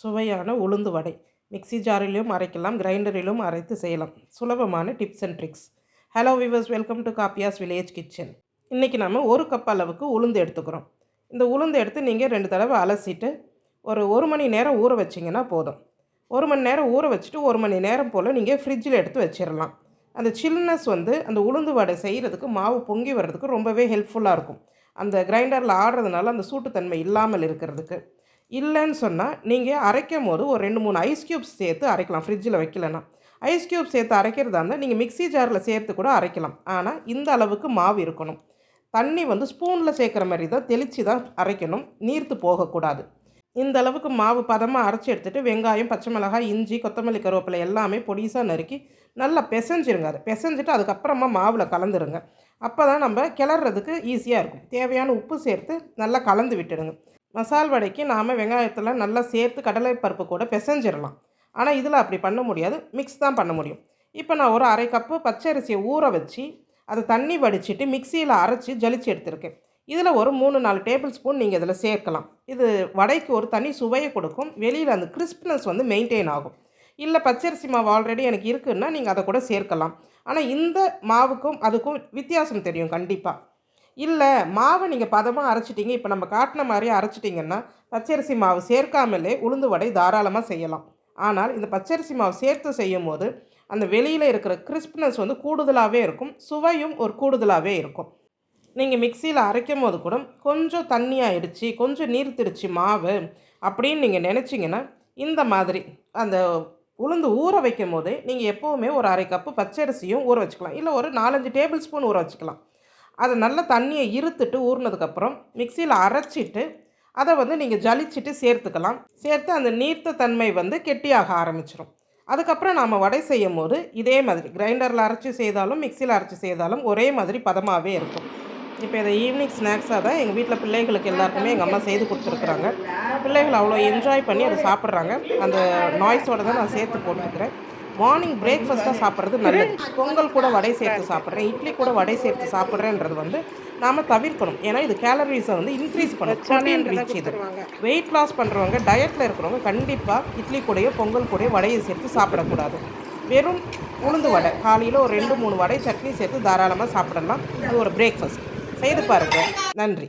சுவையான உளுந்து வடை. மிக்ஸி ஜாரிலும் அரைக்கலாம் கிரைண்டரிலும் அரைத்து செய்யலாம். சுலபமான tips and tricks. Hello viewers welcome to Kappiyas village kitchen இன்றைக்கி நம்ம ஒரு கப் அளவுக்கு உளுந்து எடுத்துக்கிறோம். இந்த உளுந்து எடுத்து நீங்கள் ரெண்டு தடவை அலசிட்டு ஒரு ஒரு மணி நேரம் ஊற வச்சிங்கன்னா போதும். ஒரு மணி நேரம் ஊற வச்சுட்டு ஒரு மணி நேரம் போல் நீங்கள் ஃப்ரிட்ஜில் எடுத்து வச்சிடலாம் அந்த சில்னஸ் வந்து அந்த உளுந்து வடை செய்கிறதுக்கு மாவு பொங்கி வர்றதுக்கு ரொம்பவே ஹெல்ப்ஃபுல்லாக இருக்கும். அந்த கிரைண்டரில் ஆடுறதுனால அந்த சூட்டுத்தன்மை இல்லாமல் இருக்கிறதுக்கு. இல்லைன்னு சொன்னால் நீங்கள் அரைக்கும் போது ஒரு ரெண்டு மூணு ஐஸ் க்யூப்ஸ் சேர்த்து அரைக்கலாம் ஃப்ரிட்ஜில் வைக்கலன்னா. ஐஸ் க்யூப் சேர்த்து அரைக்கிறதா இருந்தால் நீங்கள் மிக்ஸி ஜாரில் சேர்த்து கூட அரைக்கலாம். ஆனால் இந்த அளவுக்கு மாவு இருக்கணும். தண்ணி வந்து ஸ்பூனில் சேர்க்குற மாதிரி தான் தெளித்து தான் அரைக்கணும். நீர்த்து போகக்கூடாது. இந்த அளவுக்கு மாவு பதமாக அரைச்சி எடுத்துகிட்டு வெங்காயம் பச்சை மிளகாய் இஞ்சி கொத்தமல்லி கருவேப்பிலை எல்லாமே பொடிசாக நறுக்கி நல்லா பிசைஞ்சிருங்க. அதை பிசைஞ்சிட்டு அதுக்கப்புறமா மாவில் கலந்துருங்க. அப்போ தான் நம்ம கிளறதுக்கு ஈஸியாக இருக்கும். தேவையான உப்பு சேர்த்து நல்லா கலந்து விட்டுடுங்க. மசால் வடைக்கு நாம் வெங்காயத்தில் நல்லா சேர்த்து கடலைப்பருப்பு கூட பிசைஞ்சிடலாம் ஆனால் இதில் அப்படி பண்ண முடியாது. மிக்ஸ் தான் பண்ண முடியும். இப்போ நான் ஒரு அரை கப்பு பச்சை அரிசியை ஊற வச்சு அதை தண்ணி வடிச்சிட்டு மிக்சியில் அரைச்சி ஜலிச்சு எடுத்திருக்கேன். இதில் ஒரு மூணு நாலு டேபிள் ஸ்பூன் நீங்கள் இதில் சேர்க்கலாம். இது வடைக்கு ஒரு தனி சுவையை கொடுக்கும். வெளியில் அந்த கிறிஸ்ப்னஸ் வந்து மெயின்டைன் ஆகும். இல்லை பச்சரிசி மாவு ஆல்ரெடி எனக்கு இருக்குன்னா நீங்கள் அதை கூட சேர்க்கலாம். ஆனால் இந்த மாவுக்கும் அதுக்கும் வித்தியாசம் தெரியும் கண்டிப்பாக இல்லை மாவை நீங்கள் பதமாக அரைச்சிட்டிங்க. இப்போ நம்ம காட்டின மாதிரி அரைச்சிட்டிங்கன்னா பச்சரிசி மாவு சேர்க்காமலே உளுந்து வடை தாராளமாக செய்யலாம். ஆனால் இந்த பச்சரிசி மாவு சேர்த்து செய்யும் போது அந்த வெளியில் இருக்கிற கிறிஸ்ப்னஸ் வந்து கூடுதலாகவே இருக்கும். சுவையும் ஒரு கூடுதலாகவே இருக்கும். நீங்கள் மிக்சியில் அரைக்கும் போது கூட கொஞ்சம் தண்ணி ஆயிடுச்சு கொஞ்சம் நீர் திருச்சு மாவு அப்படின்னு நீங்கள் நினச்சிங்கன்னா இந்த மாதிரி அந்த உளுந்து ஊற வைக்கும் போதே நீங்கள் எப்போவுமே ஒரு அரை கப்பு பச்சரிசியும் ஊற வச்சுக்கலாம். இல்லை ஒரு நாலஞ்சு டேபிள் ஸ்பூன் ஊற வச்சுக்கலாம். அதை நல்லா தண்ணியை இருத்துட்டு ஊறினதுக்கப்புறம் மிக்சியில் அரைச்சிட்டு அதை வந்து நீங்கள் ஜலிச்சிட்டு சேர்த்துக்கலாம். சேர்த்து அந்த நீர்த்த தன்மை வந்து கெட்டியாக ஆரம்பிச்சிடும் அதுக்கப்புறம் நாம் வடை செய்யும் போது இதே மாதிரி கிரைண்டரில் அரைச்சி செய்தாலும் மிக்சியில் அரைச்சி செய்தாலும் ஒரே மாதிரி பதமாகவே இருக்கும். இப்போ இதை ஈவினிங் ஸ்நாக்ஸாக தான் எங்கள் வீட்டில் பிள்ளைகளுக்கு எல்லாருக்குமே எங்கள் அம்மா செய்து கொடுத்துருக்குறாங்க. பிள்ளைகள் அவ்வளோ என்ஜாய் பண்ணி அதை சாப்பிட்றாங்க. அந்த நாய்ஸோடு தான் நான் சேர்த்து போட்டுருக்குறேன். மார்னிங் பிரேக்ஃபாஸ்ட்டாக சாப்பிட்றது நல்லது. பொங்கல் கூட வடை சேர்த்து சாப்பிட்றேன் இட்லி கூட வடை சேர்த்து சாப்பிட்றேன்றது வந்து நாம் தவிர்க்கணும். ஏன்னா இது கேலரிஸை வந்து இன்க்ரீஸ் பண்ணும் ப்ரோட்டீன் ரீச் இது. வெயிட் லாஸ் பண்ணுறவங்க டயட்டில் இருக்கிறவங்க கண்டிப்பாக இட்லி கூடயோ பொங்கல் கூடயோ வடையை சேர்த்து சாப்பிடக்கூடாது. வெறும் உளுந்து வடை காலையில் ஒரு ரெண்டு மூணு வடை சட்னி சேர்த்து தாராளமாக சாப்பிடலாம். அது ஒரு பிரேக்ஃபாஸ்ட் செய்து பாருங்கள் நன்றி.